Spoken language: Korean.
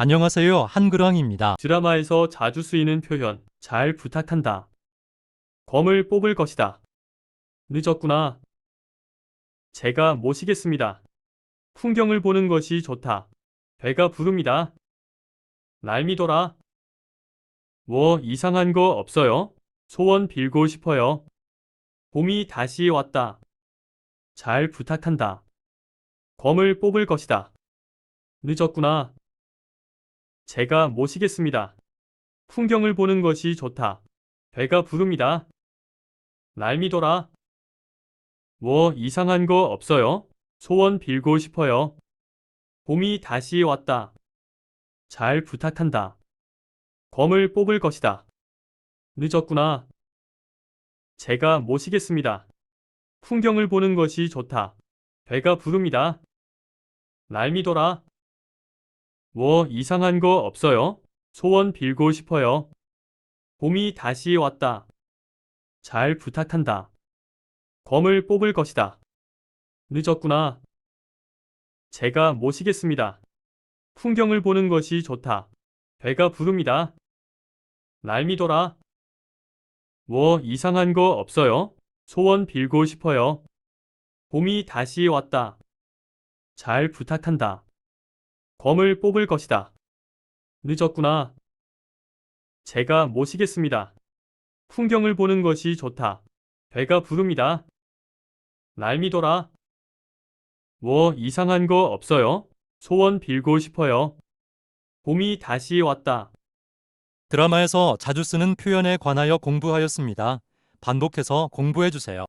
안녕하세요. 한글왕입니다. 드라마에서 자주 쓰이는 표현 잘 부탁한다. 검을 뽑을 것이다. 늦었구나. 제가 모시겠습니다. 풍경을 보는 것이 좋다. 배가 부릅니다. 날 믿어라. 뭐 이상한 거 없어요? 소원 빌고 싶어요. 봄이 다시 왔다. 잘 부탁한다. 검을 뽑을 것이다. 늦었구나. 제가 모시겠습니다. 풍경을 보는 것이 좋다. 배가 부릅니다. 날 믿어라. 뭐 이상한 거 없어요? 소원 빌고 싶어요. 봄이 다시 왔다. 잘 부탁한다. 검을 뽑을 것이다. 늦었구나. 제가 모시겠습니다. 풍경을 보는 것이 좋다. 배가 부릅니다. 날 믿어라. 뭐 이상한 거 없어요? 소원 빌고 싶어요. 봄이 다시 왔다. 잘 부탁한다. 검을 뽑을 것이다. 늦었구나. 제가 모시겠습니다. 풍경을 보는 것이 좋다. 배가 부릅니다. 날 믿어라. 뭐 이상한 거 없어요? 소원 빌고 싶어요. 봄이 다시 왔다. 잘 부탁한다. 검을 뽑을 것이다. 늦었구나. 제가 모시겠습니다. 풍경을 보는 것이 좋다. 배가 부릅니다. 날 믿어라. 뭐 이상한 거 없어요? 소원 빌고 싶어요. 봄이 다시 왔다. 드라마에서 자주 쓰는 표현에 관하여 공부하였습니다. 반복해서 공부해 주세요.